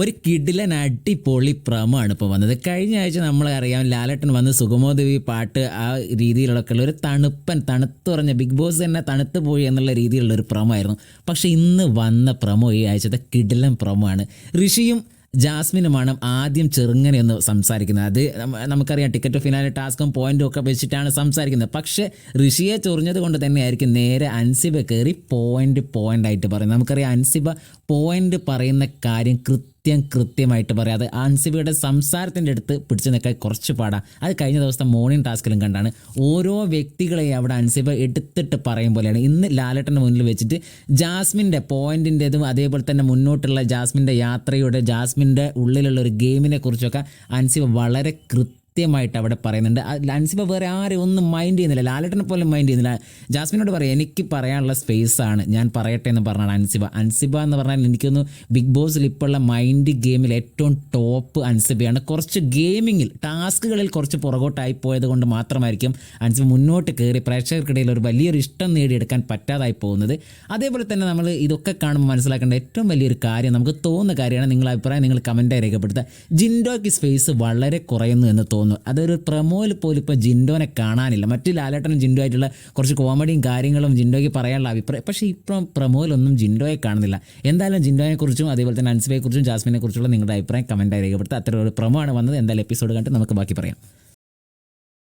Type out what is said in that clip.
ഒരു കിടിലൻ അടിപൊളി പ്രമാണ് ഇപ്പോൾ വന്നത്. കഴിഞ്ഞ ആഴ്ച നമ്മളറിയാം ലാലട്ടൻ വന്ന് സുഗമോദേവി പാട്ട് ആ രീതിയിലൊക്കെ ഉള്ള ഒരു തണുപ്പൻ തണുത്തുറഞ്ഞ ബിഗ് ബോസ് തന്നെ തണുത്ത് പോയി എന്നുള്ള രീതിയിലുള്ള ഒരു പ്രമോ ആയിരുന്നു പക്ഷേ ഇന്ന് വന്ന പ്രമോ ഈ ആഴ്ചത്തെ കിടിലൻ ആണ് ഋഷിയും ജാസ്മിനുമാണ് ആദ്യം ചെറുങ്ങനെ ഒന്ന് സംസാരിക്കുന്നത്. അത് നമുക്കറിയാം ടിക്കറ്റ് ഫിനാലെ ടാസ്കും പോയിന്റും ഒക്കെ വെച്ചിട്ടാണ് സംസാരിക്കുന്നത്. പക്ഷേ ഋഷിയെ ചൊറിഞ്ഞത് കൊണ്ട് തന്നെയായിരിക്കും നേരെ അൻസിബ കയറി പോയിന്റ് പോയിന്റ് ആയിട്ട് പറയുന്നത്. നമുക്കറിയാം അൻസിബ പോയിന്റ് പറയുന്ന കാര്യം കൃത്യം കൃത്യമായിട്ട് പറയാം. അത് അൻസിബിയുടെ സംസാരത്തിന്റെ അടുത്ത് പിടിച്ചു നിൽക്കാൻ കുറച്ച് പാടാണ് അത് കഴിഞ്ഞ ദിവസത്തെ മോർണിംഗ് ടാസ്കിലും കണ്ടാണ്. ഓരോ വ്യക്തികളെയും അവിടെ അൻസിബ എടുത്തിട്ട് പറയും പോലെയാണ്. ഇന്ന് ലാലട്ടന്റെ മുന്നിൽ വെച്ചിട്ട് ജാസ്മിന്റെ പോയിന്റിന്റെതും അതേപോലെ തന്നെ മുന്നോട്ടുള്ള ജാസ്മിന്റെ യാത്രയുടെ ജാസ്മിന്റെ ഉള്ളിലുള്ള ഒരു ഗെയിമിനെ കുറിച്ചൊക്കെ അൻസിബ വളരെ കൃത്യമായിട്ട് അവിടെ പറയുന്നുണ്ട്. ആ അൻസിബ വേറെ ആരും ഒന്നും മൈൻഡ് ചെയ്യുന്നില്ല. ലാലേട്ടനെ പോലും മൈൻഡ് ചെയ്യുന്നില്ല. ജാസ്മിനോട് പറയാം എനിക്ക് പറയാനുള്ള സ്പേസ് ആണ്. ഞാൻ പറയട്ടെ എന്ന് പറഞ്ഞാണ് അൻസിബ. അൻസിബ എന്ന് പറഞ്ഞാൽ എനിക്കൊന്ന് ബിഗ് ബോസിൽ ഇപ്പോൾ ഉള്ള മൈൻഡ് ഗെയിമിൽ ഏറ്റവും ടോപ്പ് അൻസിബയാണ്. കുറച്ച് ഗെയിമിങ്ങിൽ ടാസ്കുകളിൽ കുറച്ച് പുറകോട്ടായി പോയത് കൊണ്ട് മാത്രമായിരിക്കും അൻസിബ മുന്നോട്ട് കയറി പ്രേക്ഷകർക്കിടയിൽ ഒരു വലിയൊരു ഇഷ്ടം നേടിയെടുക്കാൻ പറ്റാതായി പോകുന്നത്. അതേപോലെ തന്നെ നമ്മൾ ഇതൊക്കെ കാണുമ്പോൾ മനസ്സിലാക്കേണ്ട ഏറ്റവും വലിയൊരു കാര്യം നമുക്ക് തോന്നുന്ന കാര്യമാണ് നിങ്ങളുടെ അഭിപ്രായം നിങ്ങൾ കമന്റായി രേഖപ്പെടുത്തുക. ജിൻഡോയ്ക്ക് സ്പേസ് വളരെ കുറയുന്നു എന്ന് തോന്നുന്നു. അതൊരു പ്രമോയിൽ പോലും ഇപ്പോൾ ജിൻഡോനെ കാണാനില്ല. മറ്റു ലാലേട്ടനും ജിൻഡോ ആയിട്ടുള്ള കുറച്ച് കോമഡിയും കാര്യങ്ങളും ജിൻഡോയ്ക്ക് പറയാനുള്ള അഭിപ്രായം. പക്ഷേ ഇപ്പം പ്രമോയിലൊന്നും ജിൻഡോയെ കാണുന്നില്ല. എന്തായാലും ജിൻഡോയെ കുറിച്ചും അതേപോലെ തന്നെ അൻസിബയെ ജാസ്മിനെക്കുറിച്ചുള്ള ജാസ്മിനെ കുറിച്ചുള്ള നിങ്ങളുടെ അഭിപ്രായം കമന്റായി രേഖപ്പെടുത്തുക. അത്ര ഒരു പ്രമോ ആണ് വന്നത്. എന്തായാലും എപ്പിസോഡ് കണ്ടിട്ട് നമുക്ക് ബാക്കി പറയാം.